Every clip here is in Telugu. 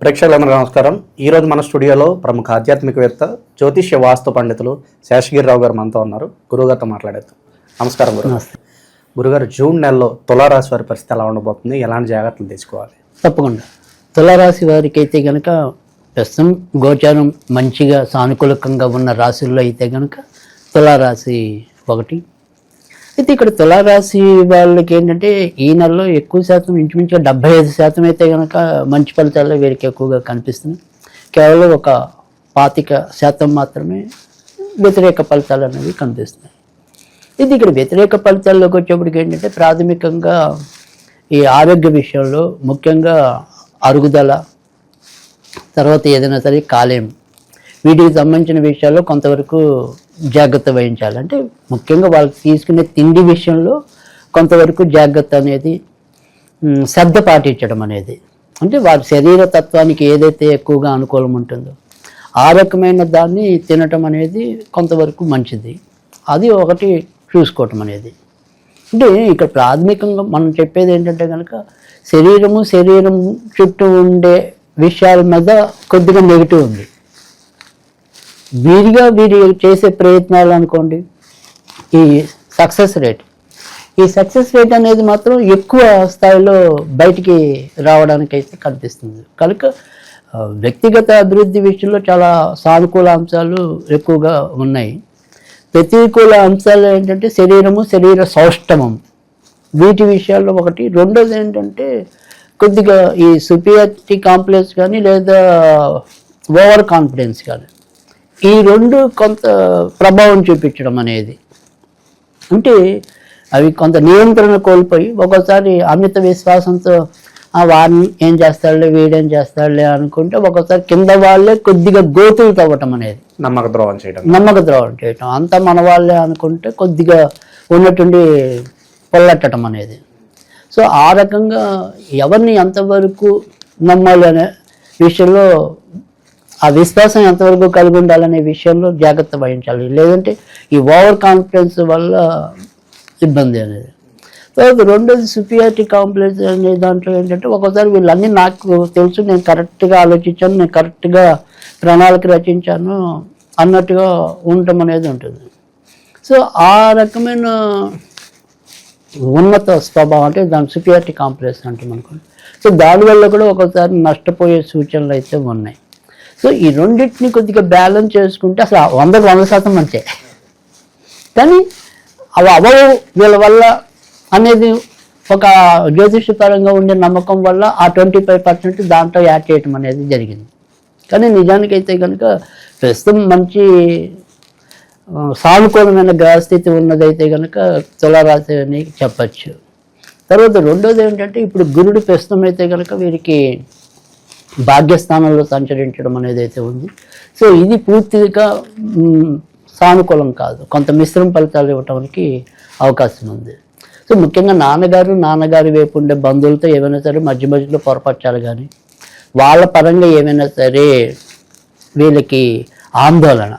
ప్రేక్షకులందరూ నమస్కారం. ఈ రోజు మన స్టూడియోలో ప్రముఖ ఆధ్యాత్మికవేత్త జ్యోతిష్య వాస్తు పండితులు శేషగిరిరావు గారు మనతో ఉన్నారు. గురుగారితో మాట్లాడేద్దాం. నమస్కారం గురు. గురుగారు జూన్ నెలలో తులారాశి వారి పరిస్థితి ఎలా ఉండబోతుంది? ఎలాంటి జాగ్రత్తలు తీసుకోవాలి? తప్పకుండా. తులారాశి వారికి అయితే కనుక ప్రస్తుతం గోచారం మంచిగా సానుకూలకంగా ఉన్న రాశుల్లో అయితే కనుక తులారాశి ఒకటి అయితే ఇక్కడ తులారాశి వాళ్ళకి ఏంటంటే ఈ నెలలో ఎక్కువ శాతం ఇంచుమించుగా డెబ్బై ఐదు శాతం అయితే కనుక మంచి ఫలితాలు వీరికి ఎక్కువగా కనిపిస్తున్నాయి. కేవలం ఒక పాతిక శాతం మాత్రమే వ్యతిరేక ఫలితాలు అనేవి కనిపిస్తున్నాయి. ఇది ఇక్కడ వ్యతిరేక ఫలితాల్లోకి వచ్చేప్పటికి ఏంటంటే ప్రాథమికంగా ఈ ఆరోగ్య విషయంలో ముఖ్యంగా అరుగుదల తర్వాత ఏదైనా సరే కాలేయం వీటికి సంబంధించిన విషయాల్లో కొంతవరకు జాగ్రత్త వహించాలి. అంటే ముఖ్యంగా వాళ్ళు తీసుకునే తిండి విషయంలో కొంతవరకు జాగ్రత్త అనేది శ్రద్ధ పాటించడం అనేది. అంటే వారి శరీర తత్వానికి ఏదైతే ఎక్కువగా అనుకూలం ఉంటుందో ఆ రకమైన దాన్ని తినటం అనేది కొంతవరకు మంచిది. అది ఒకటి చూసుకోవటం అనేది. అంటే ఇక్కడ ప్రాథమికంగా మనం చెప్పేది ఏంటంటే కనుక శరీరము శరీరం చుట్టూ ఉండే విషయాల మీద కొద్దిగా నెగిటివ్ ఉంది. వీరిగా వీరి చేసే ప్రయత్నాలు అనుకోండి ఈ సక్సెస్ రేట్ ఈ సక్సెస్ రేట్ అనేది మాత్రం ఎక్కువ స్థాయిలో బయటికి రావడానికి అయితే కనిపిస్తుంది. కనుక వ్యక్తిగత అభివృద్ధి విషయంలో చాలా సానుకూల అంశాలు ఎక్కువగా ఉన్నాయి. ప్రతికూల అంశాలు ఏంటంటే శరీరము శరీర సౌష్టమం వీటి విషయాల్లో ఒకటి. రెండోది ఏంటంటే కొద్దిగా ఈ సుపియారిటీ కాంప్లెక్స్ కానీ లేదా ఓవర్ కాన్ఫిడెన్స్ కానీ. ఈ రెండు కొంత ప్రభావం చూపించడం అనేది. అంటే అవి కొంత నియంత్రణ కోల్పోయి ఒక్కోసారి అమిత విశ్వాసంతో ఆ వారిని ఏం చేస్తాడులే వీడేం చేస్తాడులే అనుకుంటే ఒక్కోసారి కింద వాళ్ళే కొద్దిగా గోతులు తవ్వటం అనేది. నమ్మక ద్రోహం చేయడం. నమ్మక ద్రోహం చేయటం. అంతా మన వాళ్ళే అనుకుంటే కొద్దిగా ఉన్నట్టుండి పొల్లట్టడం అనేది. సో ఆ రకంగా ఎవరిని ఎంతవరకు నమ్మాలి అనే విషయంలో ఆ విశ్వాసం ఎంతవరకు కలిగి ఉండాలనే విషయంలో జాగ్రత్త వహించాలి. లేదంటే ఈ ఓవర్ కాన్ఫిడెన్స్ వల్ల ఇబ్బంది అనేది. తర్వాత రెండోది సుపియారిటీ కాంప్లెక్స్ అనే దాంట్లో ఏంటంటే ఒక్కోసారి వీళ్ళన్నీ నాకు తెలుసు నేను కరెక్ట్గా ఆలోచించాను నేను కరెక్ట్గా ప్రణాళిక రచించాను అన్నట్టుగా ఉండటం అనేది ఉంటుంది. సో ఆ రకమైన ఉన్నత స్వభావం అంటే దాని సుపియారిటీ కాంప్లెక్స్ అంటాం అనుకోండి. సో దానివల్ల కూడా ఒకసారి నష్టపోయే సూచనలు అయితే ఉన్నాయి. సో ఈ రెండింటిని కొద్దిగా బ్యాలెన్స్ చేసుకుంటే అసలు వందకు వంద శాతం మంచే. కానీ అవి అవవు వీళ్ళ వల్ల అనేది ఒక జ్యోతిషపరంగా ఉండే నమ్మకం వల్ల ఆ ట్వంటీ ఫైవ్ పర్సెంట్ దాంట్లో యాడ్ చేయటం అనేది జరిగింది. కానీ నిజానికైతే కనుక ప్రస్తుతం మంచి సానుకూలమైన గ్రహస్థితి ఉన్నదైతే కనుక తులారాశి అని చెప్పచ్చు. తర్వాత రెండోది ఏంటంటే ఇప్పుడు గురుడు ప్రస్తుతం అయితే కనుక వీరికి భాగ్యస్థానంలో సంచరించడం అనేది అయితే ఉంది. సో ఇది పూర్తిగా సానుకూలం కాదు. కొంత మిశ్రమ ఫలితాలు ఇవ్వటానికి అవకాశం ఉంది. సో ముఖ్యంగా నాన్నగారు నాన్నగారి వైపు ఉండే బంధువులతో ఏమైనా సరే మధ్య మధ్యలో పొరపరచాలి కానీ వాళ్ళ పరంగా ఏమైనా సరే వీళ్ళకి ఆందోళన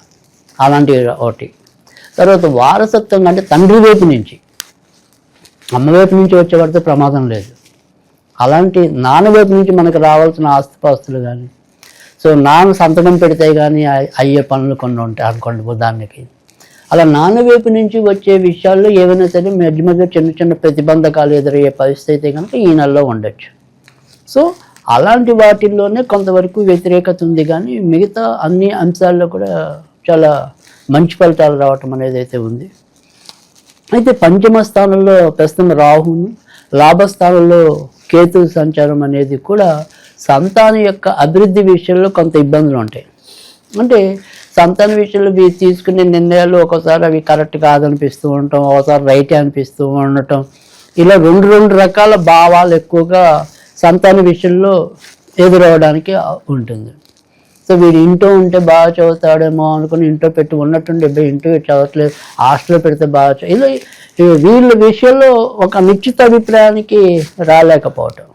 అలాంటివి ఒకటి. తర్వాత వారసత్వం అంటే తండ్రి వైపు నుంచి అమ్మ వైపు నుంచి వచ్చేవాడితో ప్రమాదం లేదు. అలాంటి నాన్న వైపు నుంచి మనకు రావాల్సిన ఆస్తిపాస్తులు కానీ సో నాన్న సంతకం పెడితే కానీ అయ్యే పనులు కొన్ని ఉంటాయి అనుకోండి ఉదాహరణకి. అలా నాన్నవైపు నుంచి వచ్చే విషయాల్లో ఏవైనా సరే మధ్య మధ్య చిన్న చిన్న ప్రతిబంధకాలు ఎదురయ్యే పరిస్థితి అయితే కనుక ఈ నెలలో ఉండొచ్చు. సో అలాంటి వాటిల్లోనే కొంతవరకు వ్యతిరేకత ఉంది కానీ మిగతా అన్ని అంశాల్లో కూడా చాలా మంచి ఫలితాలు రావటం అనేది అయితే ఉంది. అయితే పంచమ స్థానంలో ప్రస్తుతం రాహును లాభస్థానంలో కేతు సంచారం అనేది కూడా సంతానం యొక్క అభివృద్ధి విషయంలో కొంత ఇబ్బందులు ఉంటాయి. అంటే సంతాన విషయంలో మీరు తీసుకునే నిర్ణయాలు ఒకసారి అవి కరెక్ట్ కాదనిపిస్తూ ఉండటం ఒకసారి రైట్ అనిపిస్తూ ఉండటం ఇలా రెండు రెండు రకాల భావాలు ఎక్కువగా సంతాన విషయంలో ఎదురవడానికి ఉంటుంది. సో వీడు ఇంట్లో ఉంటే బాగా చదువుతాడేమో అనుకుని ఇంట్లో పెట్టి ఉన్నట్టుండి అబ్బాయి ఇంట్లో చదవట్లేదు హాస్టల్లో పెడితే బాగా చదువు ఇలా వీళ్ళ విషయంలో ఒక నిశ్చిత అభిప్రాయానికి రాలేకపోవటం.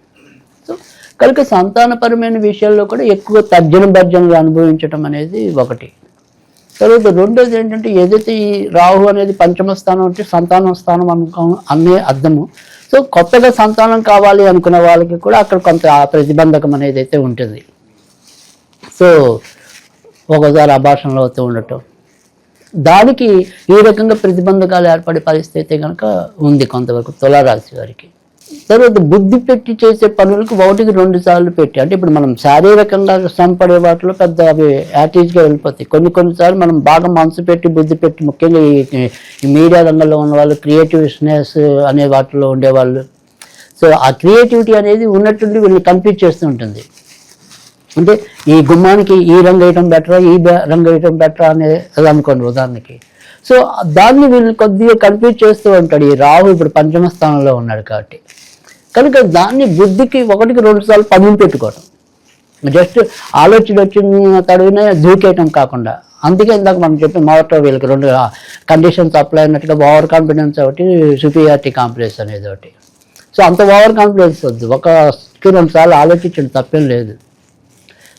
సో కనుక సంతానపరమైన విషయాల్లో కూడా ఎక్కువ తర్జన భర్జనలు అనుభవించడం అనేది ఒకటి. తర్వాత రెండోది ఏంటంటే ఏదైతే ఈ రాహు అనేది పంచమ స్థానం అంటే సంతానం స్థానం అనుకో అనే అర్థము. సో కొత్తగా సంతానం కావాలి అనుకున్న వాళ్ళకి కూడా అక్కడ కొంత ప్రతిబంధకం అనేది అయితే ఉంటుంది. సో ఒకసారి అభాషణలు అవుతూ ఉండటం. దానికి ఈ రకంగా ప్రతిబంధకాలు ఏర్పడే పరిస్థితి కనుక ఉంది కొంతవరకు తులారాశి వారికి. తర్వాత బుద్ధి పెట్టి చేసే పనులకు ఒకటికి రెండు సార్లు పెట్టి అంటే ఇప్పుడు మనం శారీరకంగా శ్రమ పడే వాటిలో పెద్ద అవి యాటిజ్గా వెళ్ళిపోతాయి. కొన్ని కొన్నిసార్లు మనం బాగా మనసు పెట్టి బుద్ధి పెట్టి ముఖ్యంగా ఈ మీడియా రంగంలో ఉన్న వాళ్ళు క్రియేటివ్నెస్ అనే వాటిలో ఉండేవాళ్ళు. సో ఆ క్రియేటివిటీ అనేది ఉన్నట్టుండి వీళ్ళు కంప్లీట్ చేస్తూ ఉంటుంది. అంటే ఈ గుమ్మానికి ఈ రంగు వేయటం బెటరా ఈ రంగు వేయటం బెటరా అనేది అనుకోండి ఉదాహరణకి. సో దాన్ని వీళ్ళు కొద్దిగా కన్ఫ్యూజ్ చేస్తూ ఉంటాడు. ఈ రాహు ఇప్పుడు పంచమ స్థానంలో ఉన్నాడు కాబట్టి. కనుక దాన్ని బుద్ధికి ఒకటికి రెండు సార్లు పదును పెట్టుకోవటం. జస్ట్ ఆలోచన వచ్చిన తడిన దూకేయటం కాకుండా. అందుకే ఇందాక మనం చెప్పి మొదట వీళ్ళకి రెండు కండిషన్స్ అప్లై అయినట్టుగా ఓవర్ కాన్ఫిడెన్స్ ఒకటి సుపీరియారిటీ కాంప్లెక్స్ అనేది ఒకటి. సో అంత ఓవర్ కాన్ఫిడెన్స్ వద్దు. ఒక రెండు సార్లు ఆలోచించండి తప్పేం లేదు.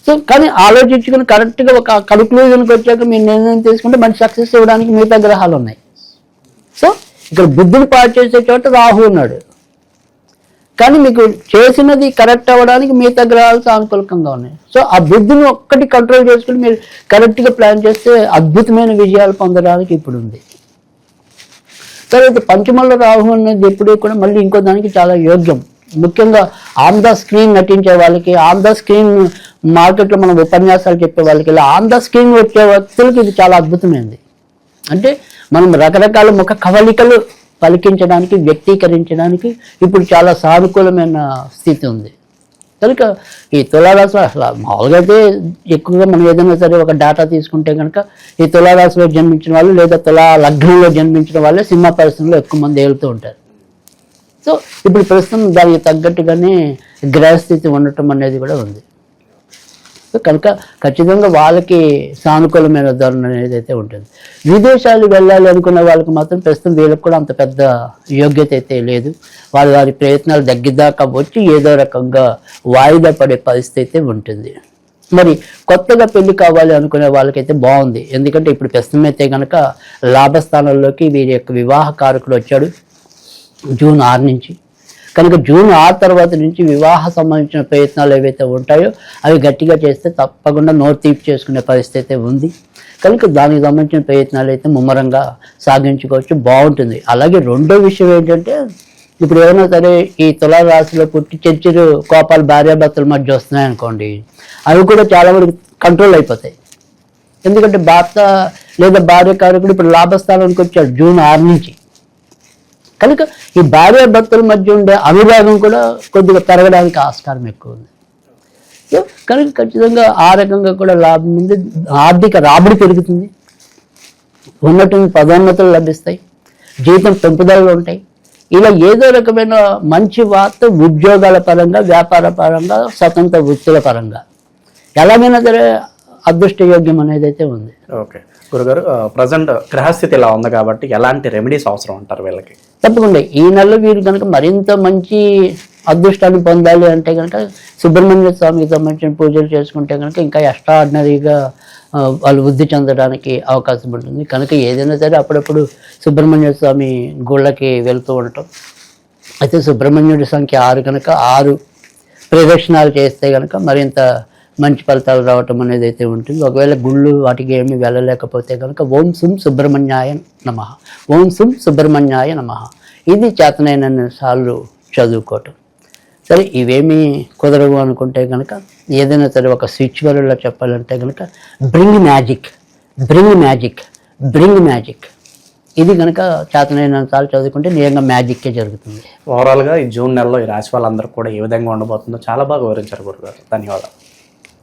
సో కానీ ఆలోచించుకుని కరెక్ట్గా ఒక కన్క్లూజన్కి వచ్చాక మీరు నిర్ణయం తీసుకుంటే మంచి సక్సెస్ ఇవ్వడానికి మిగతా గ్రహాలు ఉన్నాయి. సో ఇక్కడ బుద్ధిని పాటు చేసే చోట రాహు ఉన్నాడు. కానీ మీకు చేసినది కరెక్ట్ అవ్వడానికి మిగతా గ్రహాలు సానుకూలకంగా ఉన్నాయి. సో ఆ బుద్ధిని ఒక్కటి కంట్రోల్ చేసుకుని మీరు కరెక్ట్గా ప్లాన్ చేస్తే అద్భుతమైన విజయాలు పొందడానికి ఇప్పుడు ఉంది. తర్వాత పంచమల్ల రాహు అనేది ఎప్పుడూ కూడా మళ్ళీ ఇంకో దానికి చాలా యోగ్యం. ముఖ్యంగా ఆన్ ద స్క్రీన్ నటించే వాళ్ళకి ఆన్ ద స్క్రీన్ మార్కెట్లో మనం ఉపన్యాసాలు చెప్పే వాళ్ళకి ఇలా ఆన్ ద స్క్రీన్ వచ్చే వ్యక్తులకి ఇది చాలా అద్భుతమైనది అంటే మనం రకరకాల ముఖ కవలికలు పలికించడానికి వ్యక్తీకరించడానికి ఇప్పుడు చాలా సానుకూలమైన స్థితి ఉంది. కనుక ఈ తులారాశి అసలు మామూలుగా అయితే ఎక్కువగా మనం ఏదైనా సరే ఒక డేటా తీసుకుంటే కనుక ఈ తులారాశిలో జన్మించిన వాళ్ళు లేదా తులా లగ్నంలో జన్మించిన వాళ్ళే సినిమా పరిశ్రమలో ఎక్కువ మంది వెళ్తూ ఉంటారు. సో ఇప్పుడు ప్రస్తుతం దానికి తగ్గట్టుగానే గ్రహస్థితి ఉండటం అనేది కూడా ఉంది. సో కనుక ఖచ్చితంగా వాళ్ళకి సానుకూలమైన ధోరణి అనేది అయితే ఉంటుంది. విదేశాలు వెళ్ళాలి అనుకున్న వాళ్ళకి మాత్రం ప్రస్తుతం వీళ్ళకి కూడా అంత పెద్ద యోగ్యత అయితే లేదు. వాళ్ళ వారి ప్రయత్నాలు దగ్గరదాకా వచ్చి ఏదో రకంగా వాయిదా పడే పరిస్థితి అయితే ఉంటుంది. మరి కొత్తగా పెళ్ళి కావాలి అనుకునే వాళ్ళకైతే బాగుంది. ఎందుకంటే ఇప్పుడు ప్రస్తుతం అయితే కనుక లాభస్థానంలోకి వీరి యొక్క వివాహ కారకుడు వచ్చాడు. జూన్ ఆరు నుంచి. కనుక జూన్ ఆరు తర్వాత నుంచి వివాహ సంబంధించిన ప్రయత్నాలు ఏవైతే ఉంటాయో అవి గట్టిగా చేస్తే తప్పకుండా నోరు తీపి చేసుకునే పరిస్థితి అయితే ఉంది. కనుక దానికి సంబంధించిన ప్రయత్నాలు అయితే ముమ్మరంగా సాగించుకోవచ్చు. బాగుంటుంది. అలాగే రెండో విషయం ఏంటంటే ఇప్పుడు ఏమైనా సరే ఈ తులా రాశిలో పుట్టి చర్చలు కోపాలు భార్యాభర్తల మధ్య వస్తున్నాయి అనుకోండి అవి కూడా చాలా వరకు కంట్రోల్ అయిపోతాయి. ఎందుకంటే భర్త లేదా భార్య కారకుడు ఇప్పుడు లాభస్థానానికి వచ్చాడు జూన్ ఆరు నుంచి. కనుక ఈ భార్య భర్తల మధ్య ఉండే అనురాగం కూడా కొద్దిగా పెరగడానికి ఆస్కారం ఎక్కువ ఉంది. కనుక ఖచ్చితంగా ఆ రకంగా కూడా లాభం ఉంది. ఆర్థిక రాబడి పెరుగుతుంది. ఉన్నటువంటి పదోన్నతులు లభిస్తాయి. జీతం పెంపుదలలు ఉంటాయి. ఇలా ఏదో రకమైన మంచి వార్త ఉద్యోగాల పరంగా వ్యాపార పరంగా స్వతంత్ర వృత్తుల పరంగా. ఎలాగైనా సరే అదృష్టయోగ్యం అనేది అయితే ఉంది. ఓకే. గురుగారు ప్రజెంట్ గ్రహస్థితి ఇలా ఉంది కాబట్టి ఎలాంటి రెమెడీస్ అవసరం అంటారు వీళ్ళకి? తప్పకుండా. ఈ నెలలో వీరు కనుక మరింత మంచి అదృష్టాన్ని పొందాలి అంటే కనుక సుబ్రహ్మణ్య స్వామికి సంబంధించిన పూజలు చేసుకుంటే కనుక ఇంకా ఎక్స్ట్రాడినరీగా ఆ, వాళ్ళు వృద్ధి చెందడానికి అవకాశం ఉంటుంది. కనుక ఏదైనా సరే అప్పుడప్పుడు సుబ్రహ్మణ్య స్వామి గుళ్ళకి వెళ్తూ ఉండటం. అయితే సుబ్రహ్మణ్యుడి సంఖ్య ఆరు కనుక ఆరు ప్రదక్షిణాలు చేస్తే కనుక మరింత మంచి ఫలితాలు రావటం అనేది అయితే ఉంటుంది. ఒకవేళ గుళ్ళు వాటికి ఏమి వెళ్ళలేకపోతే కనుక ఓం సుం సుబ్రహ్మణ్యాయ నమ. ఓం సుం సుబ్రహ్మణ్యాయ నమ. ఇది చేతనైన సార్లు చదువుకోవటం. సరే ఇవేమీ కుదరవు అనుకుంటే కనుక ఏదైనా సరే ఒక స్పిరిచువల్లో చెప్పాలంటే కనుక bring magic bring magic bring magic ఇది కనుక చేతనైన సార్లు చదువుకుంటే నిజంగా మ్యాజిక్కే జరుగుతుంది. ఓవరాల్గా ఈ జూన్ నెలలో ఈ రాశి వాళ్ళందరూ కూడా ఏ విధంగా ఉండబోతుందో చాలా బాగా వివరించారు గురుగారు. ధన్యవాదాలు.